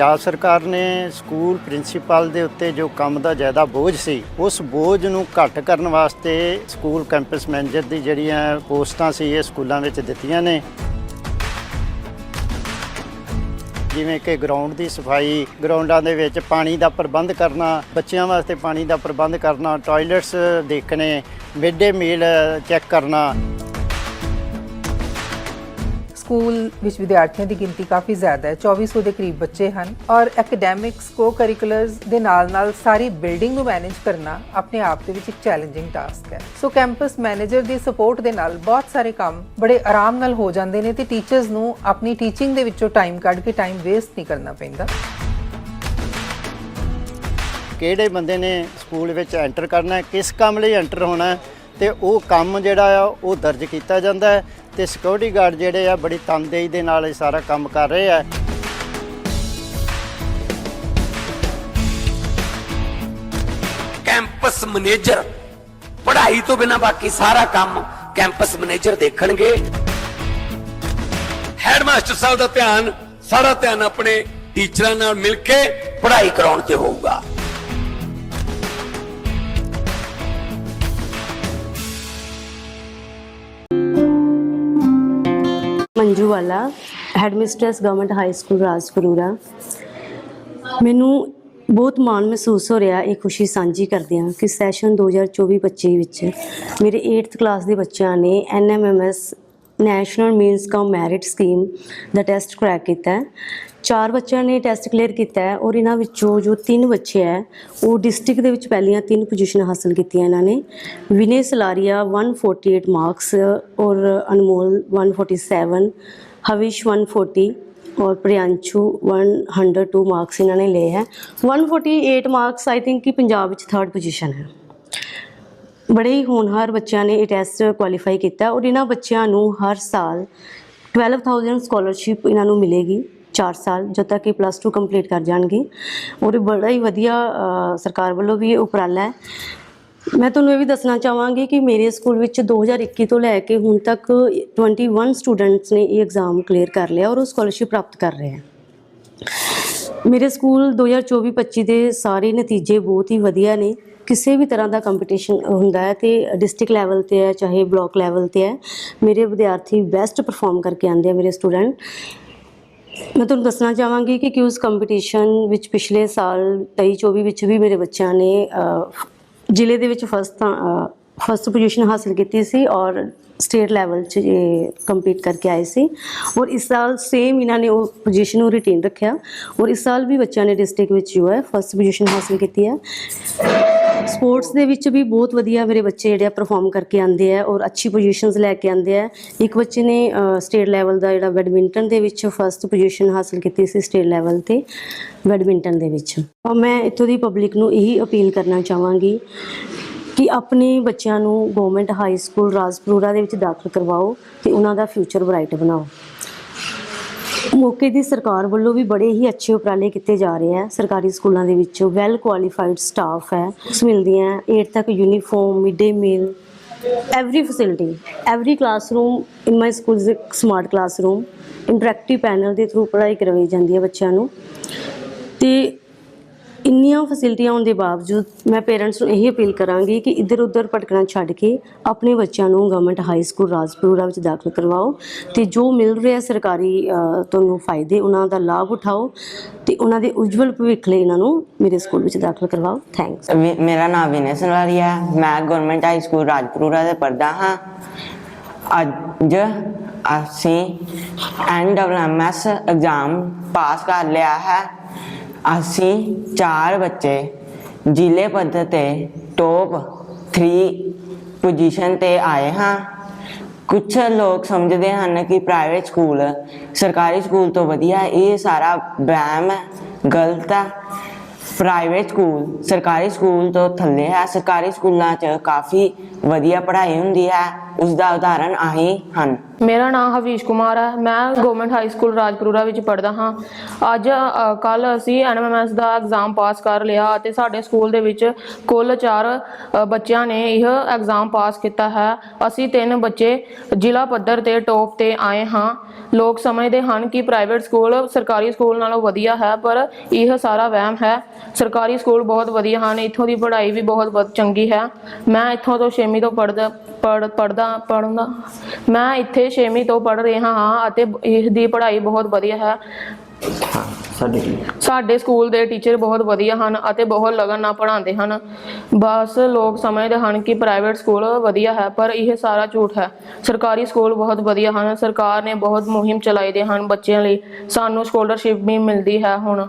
ਪੰਜਾਬ ਸਰਕਾਰ ਨੇ school principal ਦੇ ਉੱਤੇ ਜੋ ਕੰਮ ਦਾ ਜ਼ਿਆਦਾ ਬੋਝ ਸੀ, ਉਸ ਬੋਝ ਨੂੰ ਘੱਟ ਕਰਨ ਵਾਸਤੇ ਸਕੂਲ ਕੈਂਪਸ ਮੈਨੇਜਰ ਦੀ ਜਿਹੜੀਆਂ ਪੋਸਟਾਂ ਸੀ, ਇਹ ਸਕੂਲਾਂ ਵਿੱਚ ਦਿੱਤੀਆਂ ਨੇ। ਜਿਵੇਂ ਕਿ ਗਰਾਊਂਡ ਦੀ ਸਫ਼ਾਈ, ਗਰਾਊਂਡਾਂ ਦੇ ਵਿੱਚ ਪਾਣੀ ਦਾ ਪ੍ਰਬੰਧ ਕਰਨਾ, ਬੱਚਿਆਂ ਵਾਸਤੇ ਪਾਣੀ ਦਾ ਪ੍ਰਬੰਧ ਕਰਨਾ, ਟਾਇਲਟਸ ਦੇਖਣੇ ਮਿਡ ਡੇ ਮੀਲ ਚੈੱਕ ਕਰਨਾ। ਸਕੂਲ ਵਿੱਚ ਵਿਦਿਆਰਥੀਆਂ ਦੀ ਗਿਣਤੀ ਕਾਫੀ ਜ਼ਿਆਦਾ ਹੈ 2400 ਦੇ ਕਰੀਬ ਬੱਚੇ ਹਨ ਔਰ ਐਕੈਡੈਮਿਕਸ ਕੋ ਕਰਿਕੂਲਰਸ ਦੇ ਨਾਲ-ਨਾਲ ਸਾਰੀ ਬਿਲਡਿੰਗ ਨੂੰ ਮੈਨੇਜ ਕਰਨਾ ਆਪਣੇ ਆਪ ਦੇ ਵਿੱਚ ਇੱਕ ਚੈਲੰਜਿੰਗ ਟਾਸਕ ਹੈ। ਸੋ ਕੈਂਪਸ ਮੈਨੇਜਰ ਦੀ ਸਪੋਰਟ ਦੇ ਨਾਲ ਬਹੁਤ ਸਾਰੇ ਕੰਮ ਬੜੇ ਆਰਾਮ ਨਾਲ ਹੋ ਜਾਂਦੇ ਨੇ ਤੇ ਟੀਚਰਸ ਨੂੰ ਆਪਣੀ ਟੀਚਿੰਗ ਦੇ ਵਿੱਚੋਂ ਟਾਈਮ ਕੱਢ ਕੇ ਟਾਈਮ ਵੇਸਟ ਨਹੀਂ ਕਰਨਾ ਪੈਂਦਾ। ਕਿਹੜੇ ਬੰਦੇ ਨੇ ਸਕੂਲ ਵਿੱਚ ਐਂਟਰ ਕਰਨਾ ਹੈ, ਕਿਸ ਕੰਮ ਲਈ ਐਂਟਰ ਹੋਣਾ ਹੈ ਤੇ ਉਹ ਕੰਮ ਜਿਹੜਾ ਆ ਉਹ ਦਰਜ ਕੀਤਾ ਜਾਂਦਾ ਹੈ। ਤੇ ਸਿਕਿਉਰਿਟੀ ਗਾਰਡ ਜਿਹੜੇ ਆ ਬੜੀ ਤਨਦੇਹੀ ਦੇ ਨਾਲ ਇਹ ਸਾਰਾ ਕੰਮ ਕਰ ਰਹੇ ਆ। ਕੈਂਪਸ ਮੈਨੇਜਰ ਪੜ੍ਹਾਈ ਤੋਂ ਬਿਨਾ ਬਾਕੀ ਸਾਰਾ ਕੰਮ ਕੈਂਪਸ ਮੈਨੇਜਰ ਦੇਖਣਗੇ। ਹੈਡਮਾਸਟਰ ਸਾਹਿਬ ਦਾ ਧਿਆਨ, ਸਾਰਾ ਧਿਆਨ ਆਪਣੇ ਟੀਚਰਾਂ ਨਾਲ ਮਿਲ ਕੇ ਪੜ੍ਹਾਈ ਕਰਾਉਣ ਤੇ ਹੋਊਗਾ। ਮੰਜੂ ਵਾਲਾ headmistress government high school Rajpura ਮੈਨੂੰ ਬਹੁਤ ਮਾਣ ਮਹਿਸੂਸ ਹੋ ਰਿਹਾ, ਇਹ ਖੁਸ਼ੀ ਸਾਂਝੀ ਕਰਦੇ ਹਾਂ ਕਿ ਸੈਸ਼ਨ 2024-25 ਵਿੱਚ ਮੇਰੇ 8th ਕਲਾਸ ਦੇ ਬੱਚਿਆਂ ਨੇ NMMS national means cum merit scheme ਦਾ ਟੈਸਟ ਕਰੈਕ ਕੀਤਾ। ਚਾਰ ਬੱਚਿਆਂ ਨੇ ਟੈਸਟ ਕਲੀਅਰ ਕੀਤਾ ਹੈ ਔਰ ਇਹਨਾਂ ਵਿੱਚੋਂ ਜੋ ਤਿੰਨ ਬੱਚੇ ਹੈ, ਉਹ ਡਿਸਟ੍ਰਿਕਟ ਦੇ ਵਿੱਚ ਪਹਿਲੀਆਂ ਤਿੰਨ ਪੋਜੀਸ਼ਨ ਹਾਸਲ ਕੀਤੀਆਂ ਇਹਨਾਂ ਨੇ। ਵਿਨੇ ਸਲਾਰੀਆ 148 ਮਾਰਕਸ ਔਰ ਅਨਮੋਲ 147 ਹਵਿਸ਼ 140 ਔਰ ਪ੍ਰਿयांशु 102 ਮਾਰਕਸ ਇਹਨਾਂ ਨੇ ਲਏ ਹੈ। 148 ਮਾਰਕਸ ਆਈ ਥਿੰਕ ਕਿ ਪੰਜਾਬ ਵਿੱਚ ਥਰਡ ਪੋਜੀਸ਼ਨ ਹੈ। ਬੜੇ ਹੀ ਹੋਣਹਾਰ ਬੱਚਿਆਂ ਨੇ ਇਹ ਟੈਸਟ ਕੁਆਲੀਫਾਈ ਕੀਤਾ ਔਰ ਇਹਨਾਂ ਬੱਚਿਆਂ ਨੂੰ ਹਰ ਸਾਲ 12000 ਸਕਾਲਰਸ਼ਿਪ ਇਹਨਾਂ ਨੂੰ ਮਿਲੇਗੀ। 4 ਸਾਲ ਜਦ ਤੱਕ ਇਹ ਪਲੱਸ 2 ਕੰਪਲੀਟ ਕਰ ਜਾਣਗੇ। ਔਰ ਇਹ ਬੜਾ ਹੀ ਵਧੀਆ ਸਰਕਾਰ ਵੱਲੋਂ ਵੀ ਇਹ ਉਪਰਾਲਾ ਹੈ। ਮੈਂ ਤੁਹਾਨੂੰ ਇਹ ਵੀ ਦੱਸਣਾ ਚਾਹਾਂਗੀ ਕਿ ਮੇਰੇ ਸਕੂਲ ਵਿੱਚ 2021 ਤੋਂ ਲੈ ਕੇ ਹੁਣ ਤੱਕ 21 ਸਟੂਡੈਂਟਸ ਨੇ ਇਹ ਐਗਜ਼ਾਮ ਕਲੀਅਰ ਕਰ ਲਿਆ ਔਰ ਉਹ ਸਕਾਲਰਸ਼ਿਪ ਪ੍ਰਾਪਤ ਕਰ ਰਹੇ ਹਨ ਮੇਰੇ ਸਕੂਲ 2024-25 ਦੇ ਸਾਰੇ ਨਤੀਜੇ ਬਹੁਤ ਹੀ ਵਧੀਆ ਨੇ। ਕਿਸੇ ਵੀ ਤਰ੍ਹਾਂ ਦਾ ਕੰਪੀਟੀਸ਼ਨ ਹੁੰਦਾ ਹੈ ਤੇ ਡਿਸਟ੍ਰਿਕਟ ਲੈਵਲ ਤੇ ਹੈ, ਚਾਹੇ ਬਲਾਕ ਲੈਵਲ ਤੇ ਹੈ, ਮੇਰੇ ਵਿਦਿਆਰਥੀ ਬੈਸਟ ਪਰਫਾਰਮ ਕਰਕੇ ਆਉਂਦੇ ਆ ਮੇਰੇ ਸਟੂਡੈਂਟ ਮੈਂ ਤੁਹਾਨੂੰ ਦੱਸਣਾ ਚਾਹਾਂਗੀ ਕਿ ਕਿਊਜ਼ ਕੰਪੀਟੀਸ਼ਨ ਵਿੱਚ ਪਿਛਲੇ ਸਾਲ 23-24 ਵਿੱਚ ਵੀ ਮੇਰੇ ਬੱਚਿਆਂ ਨੇ ਜ਼ਿਲ੍ਹੇ ਦੇ ਵਿੱਚ ਫਸਟ ਫਸਟ ਪੋਜੀਸ਼ਨ ਹਾਸਲ ਕੀਤੀ ਸੀ ਔਰ ਸਟੇਟ ਲੈਵਲ 'ਚ ਇਹ ਕੰਪੀਟ ਕਰਕੇ ਆਏ ਸੀ। ਔਰ ਇਸ ਸਾਲ ਸੇਮ ਇਹਨਾਂ ਨੇ ਉਹ ਪੋਜੀਸ਼ਨ ਨੂੰ ਰਿਟੇਨ ਰੱਖਿਆ। ਔਰ ਇਸ ਸਾਲ ਵੀ ਬੱਚਿਆਂ ਨੇ ਡਿਸਟ੍ਰਿਕਟ ਵਿੱਚ ਜੋ ਹੈ ਫਸਟ ਪੋਜੀਸ਼ਨ ਹਾਸਲ ਕੀਤੀ ਹੈ। ਸਪੋਰਟਸ ਦੇ ਵਿੱਚ ਵੀ ਬਹੁਤ ਵਧੀਆ ਮੇਰੇ ਬੱਚੇ ਜਿਹੜੇ ਆ ਪਰਫਾਰਮ ਕਰਕੇ ਆਉਂਦੇ ਆ ਔਰ ਅੱਛੀ ਪੋਜੀਸ਼ਨਸ ਲੈ ਕੇ ਆਉਂਦੇ ਆ। ਇੱਕ ਬੱਚੇ ਨੇ ਸਟੇਟ ਲੈਵਲ ਦਾ ਜਿਹੜਾ ਬੈਡਮਿੰਟਨ ਦੇ ਵਿੱਚ ਫਸਟ ਪੋਜੀਸ਼ਨ ਹਾਸਲ ਕੀਤੀ ਸੀ ਸਟੇਟ ਲੈਵਲ ਤੇ ਬੈਡਮਿੰਟਨ ਦੇ ਵਿੱਚ। ਔਰ ਮੈਂ ਇੱਥੋਂ ਦੀ ਪਬਲਿਕ ਨੂੰ ਇਹੀ ਅਪੀਲ ਕਰਨਾ ਚਾਹਾਂਗੀ ਕਿ ਆਪਣੇ ਬੱਚਿਆਂ ਨੂੰ ਗਵਰਨਮੈਂਟ ਹਾਈ ਸਕੂਲ ਰਾਜਪੁਰਾ ਦੇ ਵਿੱਚ ਦਾਖਲ ਕਰਵਾਓ ਤੇ ਉਹਨਾਂ ਦਾ ਫਿਊਚਰ ਬ੍ਰਾਈਟ ਬਣਾਓ। ਮੌਕੇ ਦੀ ਸਰਕਾਰ ਵੱਲੋਂ ਵੀ ਬੜੇ ਹੀ ਅੱਛੇ ਉਪਰਾਲੇ ਕੀਤੇ ਜਾ ਰਹੇ ਆ। ਸਰਕਾਰੀ ਸਕੂਲਾਂ ਦੇ ਵਿੱਚ ਵੈਲ ਕੁਆਲੀਫਾਈਡ ਸਟਾਫ ਹੈ। ਬੁੱਕਸ ਮਿਲਦੀਆਂ 8 ਤੱਕ uniform mid day meal every facility every classroom in my school is a smart interactive panel ਦੇ ਥਰੂ ਪੜ੍ਹਾਈ ਕਰਵਾਈ ਜਾਂਦੀ ਹੈ ਬੱਚਿਆਂ ਨੂੰ। ਤੇ ਇੰਨੀਆਂ ਫੈਸਿਲਿਟੀਆਂ ਹੋਣ ਦੇ ਬਾਵਜੂਦ ਮੈਂ ਪੇਰੈਂਟਸ ਨੂੰ ਇਹੀ ਅਪੀਲ ਕਰਾਂਗੀ ਕਿ ਇੱਧਰ ਉੱਧਰ ਭਟਕਣਾ ਛੱਡ ਕੇ ਆਪਣੇ ਬੱਚਿਆਂ ਨੂੰ ਗਵਰਨਮੈਂਟ ਹਾਈ ਸਕੂਲ ਰਾਜਪੁਰਾ ਵਿੱਚ ਦਾਖਲ ਕਰਵਾਓ ਤੇ ਜੋ ਮਿਲ ਰਿਹਾ ਸਰਕਾਰੀ ਤੁਹਾਨੂੰ ਫਾਇਦੇ, ਉਹਨਾਂ ਦਾ ਲਾਭ ਉਠਾਓ ਤੇ ਉਹਨਾਂ ਦੇ ਉਜਵਲ ਭਵਿੱਖ ਲਈ ਇਹਨਾਂ ਨੂੰ ਮੇਰੇ ਸਕੂਲ ਵਿੱਚ ਦਾਖਲ ਕਰਵਾਓ। ਥੈਂਕਸ ਵੀ- ਮੇਰਾ ਨਾਮ ਵਿਨੈ ਸਨਵਾਰੀਆ ਹੈ ਮੈਂ ਗਵਰਨਮੈਂਟ ਹਾਈ ਸਕੂਲ ਰਾਜਪੁਰਾ ਦੇ ਪੜ੍ਹਦਾ ਹਾਂ। ਅੱਜ ਅਸੀਂ ਐਨਡਬਲਐਮਐਸ ਐਗਜ਼ਾਮ ਪਾਸ ਕਰ ਲਿਆ ਹੈ। ਅਸੀਂ ਚਾਰ ਬੱਚੇ ਜ਼ਿਲ੍ਹੇ ਪੱਧਰ ਤੇ ਟੌਪ 3 ਪੋਜੀਸ਼ਨ ਤੇ ਆਏ ਹਾਂ। ਕੁਝ ਲੋਕ ਸਮਝਦੇ ਹਨ ਕਿ ਪ੍ਰਾਈਵੇਟ ਸਕੂਲ ਸਰਕਾਰੀ ਸਕੂਲ ਤੋਂ ਵਧੀਆ ਇਹ ਸਾਰਾ ਵਹਿਮ ਹੈ, ਗਲਤ ਹੈ। ਪ੍ਰਾਈਵੇਟ ਸਕੂਲ ਸਰਕਾਰੀ ਸਕੂਲ ਤੋਂ ਥੱਲੇ ਹੈ। ਸਰਕਾਰੀ ਸਕੂਲਾਂ 'ਚ ਕਾਫੀ ਵਧੀਆ ਪੜ੍ਹਾਈ ਹੁੰਦੀ ਹੈ। ਉਸ ਦਾ ਉਦਾਹਰਨ ਆਹੀ ਹਨ। ਮੇਰਾ ਨਾਮ ਹਵੀਸ਼ ਕੁਮਾਰ ਹੈ। ਮੈਂ ਗਵਰਨਮੈਂਟ ਹਾਈ ਸਕੂਲ ਰਾਜਪੁਰਾ ਵਿੱਚ ਪੜ੍ਹਦਾ ਹਾਂ। ਅੱਜ ਕੱਲ ਅਸੀਂ ਐਨਐਮਐਸ ਦਾ ਐਗਜ਼ਾਮ ਪਾਸ ਕਰ ਲਿਆ ਅਤੇ ਸਾਡੇ ਸਕੂਲ ਦੇ ਵਿੱਚ ਕੁੱਲ 4 ਬੱਚਿਆਂ ਨੇ ਇਹ ਐਗਜ਼ਾਮ ਪਾਸ ਕੀਤਾ ਹੈ। ਅਸੀਂ ਤਿੰਨ ਬੱਚੇ ਜ਼ਿਲ੍ਹਾ ਪੱਧਰ ਤੇ ਟੌਪ ਤੇ ਆਏ ਹਾਂ। ਲੋਕ ਸਮਝਦੇ ਹਨ ਕਿ ਪ੍ਰਾਈਵੇਟ ਸਕੂਲ ਸਰਕਾਰੀ ਸਕੂਲ ਨਾਲੋਂ ਵਧੀਆ ਹੈ, ਪਰ ਇਹ ਸਾਰਾ ਵਹਿਮ ਹੈ। ਸਰਕਾਰੀ ਸਕੂਲ ਬਹੁਤ ਵਧੀਆ ਹਨ। ਇੱਥੋਂ ਦੀ ਪੜ੍ਹਾਈ ਵੀ ਬਹੁਤ ਵਧ- ਚੰਗੀ ਹੈ। ਮੈਂ ਇੱਥੋਂ ਤੋਂ 6ਵੀਂ ਤੋਂ ਪੜ੍ਹਦਾ, ਪੜ੍ਹ ਪੜ੍ਹਦਾ ਪੜ੍ਹਦਾ ਮੈਂ ਇੱਥੇ 6ਵੀਂ ਤੋਂ ਪੜ੍ਹ ਰਿਹਾ ਹਾਂ ਅਤੇ ਇਸ ਦੀ ਪੜ੍ਹਾਈ ਬਹੁਤ ਵਧੀਆ ਹੈ। ਸਾਡੇ ਸਕੂਲ ਦੇ ਟੀਚਰ ਬਹੁਤ ਵਧੀਆ ਹਨ ਅਤੇ ਬਹੁਤ ਲਗਨ ਨਾਲ ਪੜ੍ਹਾਉਂਦੇ ਹਨ। ਬਸ ਲੋਕ ਸਮਝਦੇ ਹਨ ਕਿ ਪ੍ਰਾਈਵੇਟ ਸਕੂਲ ਵਧੀਆ ਹੈ ਪਰ ਇਹ ਸਾਰਾ ਝੂਠ ਹੈ। ਸਰਕਾਰੀ ਸਕੂਲ ਬਹੁਤ ਵਧੀਆ ਹਨ। ਸਰਕਾਰ ਨੇ ਬਹੁਤ ਮੁਹਿੰਮ ਚਲਾਈ ਦੇ ਹਨ ਬੱਚਿਆਂ ਲਈ। ਸਾਨੂੰ ਸਕਾਲਰਸ਼ਿਪ ਵੀ ਮਿਲਦੀ ਹੈ ਹੁਣ।